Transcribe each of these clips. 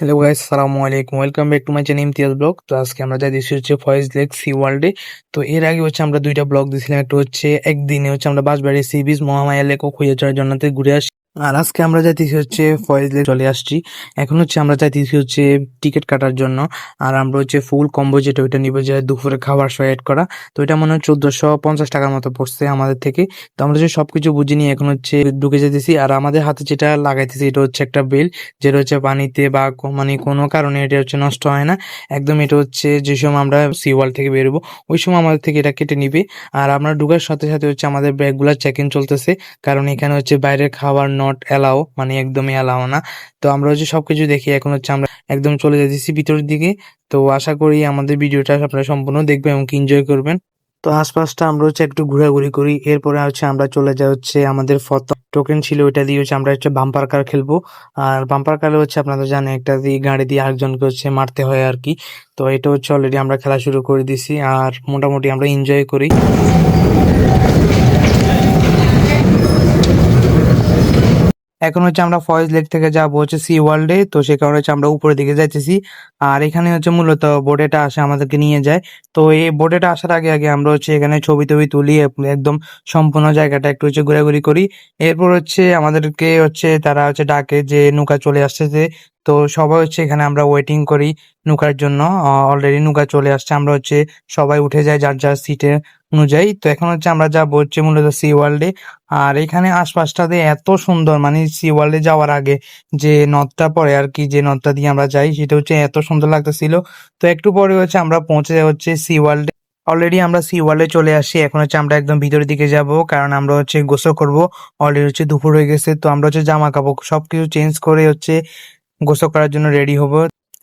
Hello guys সালামু আলাইকুম welcome back to my channel Imtiaz blog তো আজকে আমরা যাই দিচ্ছি হচ্ছে ফয়েজ লেক সি ওয়ার্ল্ডে তো এর আগে হচ্ছে আমরা দুইটা ব্লগ দিয়েছিলাম একটা হচ্ছে একদিনে হচ্ছে আমরা বাসবাড়ি সি বিচ মহামায়া লেক ও খুঁজে চড়ার জন্য ঘুরে আসি। আর আজকে আমরা যাইতেছি হচ্ছে ফয়েজ লেক চলে আসছি। এখন হচ্ছে আমরা যাইতেছি হচ্ছে টিকিট কাটার জন্য। আর আমরা হচ্ছে ফুল কম্বো যেটা ওইটা নিবো যে দুপুরে খাবার সহ অ্যাড করা। তো এটা মনে হয় চোদ্দশো পঞ্চাশ টাকার মতো পড়ছে আমাদের থেকে। তো আমরা যে সবকিছু বুঝে নিয়ে এখন হচ্ছে ঢুকে যেতেছি আর আমাদের হাতে যেটা লাগাইতেছি এটা হচ্ছে একটা বেল, যেটা হচ্ছে পানিতে বা মানে কোনো কারণে এটা হচ্ছে নষ্ট হয় না। একদম এটা হচ্ছে যে সময় আমরা সি ওয়াল থেকে বেরোবো, ওই সময় আমাদের থেকে এটা কেটে নিবে। আর আমরা ঢুকার সাথে সাথে হচ্ছে আমাদের ব্যাগগুলো চেক ইন চলতেছে। কারণ এখানে হচ্ছে বাইরের খাবার নট অ্যালাও মানে একদমই অ্যালাও না। তো আমরা হচ্ছে সবকিছু দেখি, এখন হচ্ছে আমরা একদম চলে যেতেছি ভিতরের দিকে। তো আশা করি আমাদের ভিডিওটা আপনারা সম্পূর্ণ দেখবেন এবং এনজয় করবেন। তো আশপাশটা আমরা হচ্ছে একটু ঘোরাঘুরি করি, এরপরে হচ্ছে আমরা চলে যাই হচ্ছে আমাদের ফত টোকেন ছিল, ওইটা দিয়ে হচ্ছে আমরা হচ্ছে বাম্পার কার খেলব। আর বাম্পার কারে হচ্ছে আপনারা জানেন, একটা দিয়ে গাড়ি দিয়ে আরেকজনকে হচ্ছে মারতে হয় আর কি তো এটা হচ্ছে অলরেডি আমরা খেলা শুরু করে দিছি, আর মোটামুটি আমরা এনজয় করি। এখন হচ্ছে আমরা ফয়েজ লেক থেকে যাব হচ্ছে সি ওয়ার্ল্ডে তো সে কারণে হচ্ছে আমরা উপরের দিকে যাইতেছি। আর এখানে হচ্ছে মূলত বোটেটা আসে আমাদেরকে নিয়ে যায়। তো এই বোটেটা আসার আগে আগে আমরা হচ্ছে এখানে ছবি টবি তুলি, একদম সম্পূর্ণ জায়গাটা একটু হচ্ছে ঘোরাঘুরি করি। এরপর হচ্ছে আমাদেরকে হচ্ছে তারা হচ্ছে ডাকে যে নৌকা চলে আসতেছে। তো সবাই হচ্ছে এখানে আমরা ওয়েটিং করি নৌকার জন্য। অলরেডি নৌকা চলে আসছে। আমরা হচ্ছে সবাই উঠে যাই যার যার সিটে অনুযায়ী। তো এখন হচ্ছে আমরা যাব হচ্ছে মূলত সি ওয়ার্ল্ডে আর এখানে আশপাশটাতে এত সুন্দর মানে সি ওয়ার্ল্ডে যাওয়ার আগে যে নদটা পড়ে আর কি, যে নদটা দিয়ে আমরা যাই, সেটা হচ্ছে এত সুন্দর লাগতেছিল। তো একটু পরে হচ্ছে আমরা পৌঁছে হচ্ছে সি ওয়ার্ল্ডে অলরেডি আমরা সি ওয়ার্ল্ডে চলে আসি এখন হচ্ছে আমরা একদম ভিতরের দিকে যাব, কারণ আমরা হচ্ছে গোসল করব। অলরেডি হচ্ছে দুপুর হয়ে গেছে। তো আমরা হচ্ছে জামা কাপড় সবকিছু চেঞ্জ করে হচ্ছে গোসল করার জন্য রেডি হব।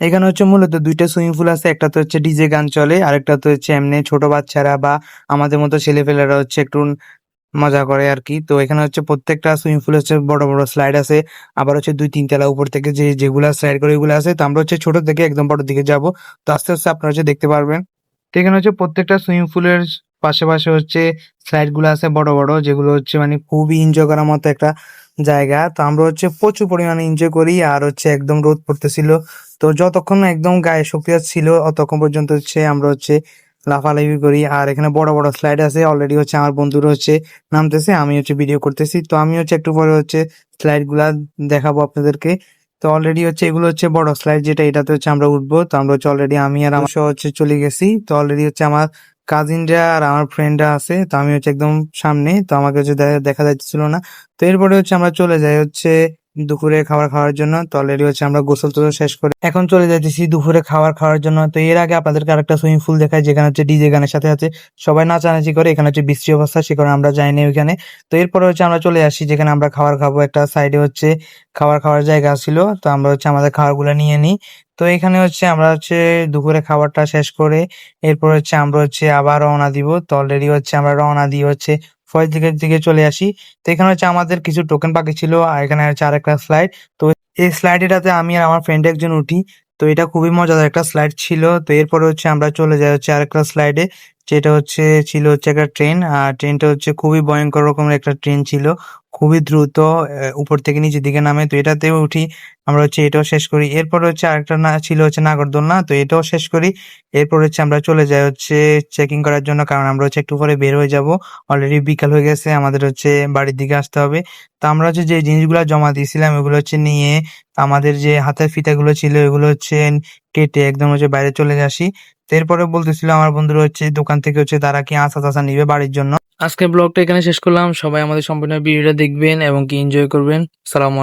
এখানে হচ্ছে মূলত দুইটা সুইমিং পুল আছে, একটা তো হচ্ছে ডিজে গান চলে, আরেকটা তো হচ্ছে এমনি ছোট বাচ্চারা বা আমাদের মতো ছেলেপেলেরা হচ্ছে একটু মজা করে আর কি তো এখানে হচ্ছে প্রত্যেকটা সুইমিং পুল হচ্ছে বড় বড় স্লাইড আছে, আবার হচ্ছে দুই, তিন তলা উপর থেকে যে, যেগুলা স্লাইড করে এগুলো আছে। তো আমরা হচ্ছে ছোট থেকে একদম বড় দিকে যাব। তো আস্তে আস্তে আপনারা হচ্ছে দেখতে পারবেন। তো এখানে হচ্ছে প্রত্যেকটা সুইমিং পুলের পাশে পাশে হচ্ছে স্লাইডগুলো আছে বড় বড়, যেগুলো হচ্ছে মানে খুবই এনজয় করার মতো একটা জায়গা। তো আমরা হচ্ছে প্রচুর পরিমাণে এনজয় করি আর হচ্ছে একদম রোদ পড়তেছিল। তো যতক্ষণ একদম গায়ে শক্তি ছিল অতক্ষণ পর্যন্ত হচ্ছে আমরা হচ্ছে লাফালাফি করি। আর এখানে বড় বড় স্লাইড আছে। অলরেডি হচ্ছে আমার বন্ধুরা হচ্ছে নামতেছে, আমি হচ্ছে ভিডিও করতেছি। তো আমি হচ্ছে একটু পরে হচ্ছে স্লাইডগুলা দেখাবো আপনাদেরকে। তো অলরেডি হচ্ছে এগুলো হচ্ছে বড় স্লাইড যেটা এটাতে হচ্ছে আমরা উঠবো। তো আমরা হচ্ছে অলরেডি আমি আর আমার হচ্ছে চলে গেছি। তো অলরেডি হচ্ছে আমার কাজিনরা আর আমার ফ্রেন্ডরা আছে, তো আমি হচ্ছে একদম সামনে তো আমাকে হচ্ছে দেখা যাচ্ছিল না। তো এরপরে হচ্ছে আমরা চলে যাই হচ্ছে দুপুরে খাবার খাওয়ার জন্য। তো অলরেডি হচ্ছে আমরা গোসল টোসল শেষ করে এখন চলে যাইতেছি দুপুরে খাবার খাওয়ার জন্য। তো এর আগে আপনাদেরকে আরেকটা সুইমিং পুল দেখায় যেখানে হচ্ছে ডিজে গানের সাথে আছে। সবাই নাচানাচি করে, এখানে হচ্ছে বৃষ্টি অবস্থা, সে কারণে আমরা যাইনি ওইখানে। তো এরপরে হচ্ছে আমরা চলে আসি, যেখানে আমরা খাবার খাব। একটা সাইডে হচ্ছে খাবার খাওয়ার জায়গা ছিল। তো আমরা হচ্ছে আমাদের খাবারগুলো নিয়ে নিই। তো এখানে হচ্ছে আমরা হচ্ছে দুপুরে খাবারটা শেষ করে, এরপর হচ্ছে আমরা হচ্ছে আবার রওনা দিব। তো অলরেডি হচ্ছে আমরা রওনা দিয়ে হচ্ছে ফয়েজ দিকের দিকে চলে আসি। তো এখানে হচ্ছে আমাদের কিছু টোকেন বাকি ছিল, আর এখানে হচ্ছে আর একটা স্লাইড তো এই স্লাইড স্লাইডটাতে আমি আর আমার ফ্রেন্ড একজন উঠি। তো এটা খুবই মজাদার একটা স্লাইড ছিল। তো এরপরে হচ্ছে আমরা চলে যাই হচ্ছে আরেকটা স্লাইডে যেটা হচ্ছে, ছিল হচ্ছে একটা ট্রেন আর ট্রেনটা হচ্ছে খুবই ভয়ঙ্কর রকমের একটা ট্রেন ছিল। খুবই দ্রুত উপর থেকে নিচের দিকে নামে। তো এটাতেও উঠি, আমরা হচ্ছে এটাও শেষ করি। এরপর হচ্ছে আরেকটা না, ছিল হচ্ছে নাগরদোলনা, তো এটাও শেষ করি। এরপর হচ্ছে আমরা চলে যাই হচ্ছে চেকিং করার জন্য, কারণ আমরা হচ্ছে একটু পরে বের হয়ে যাব। অলরেডি বিকাল হয়ে গেছে, আমাদের হচ্ছে বাড়ির দিকে আসতে হবে। তো আমরা হচ্ছে যে জিনিসগুলো জমা দিয়েছিলাম এগুলো হচ্ছে নিয়ে, আমাদের যে হাতের ফিতাগুলো ছিল, এগুলো হচ্ছে কেটে একদম হচ্ছে বাইরে চলে আসি। এরপরে বলতেছিল আমার বন্ধুরা হচ্ছে, দোকান থেকে হচ্ছে তারা কি আসা তাসা নিবে বাড়ির জন্য। আজকে ব্লগটা এখানে শেষ করলাম। সবাই আমাদের সম্পূর্ণ ভিডিওটা দেখবেন এবং কি এনজয় করবেন। সালাম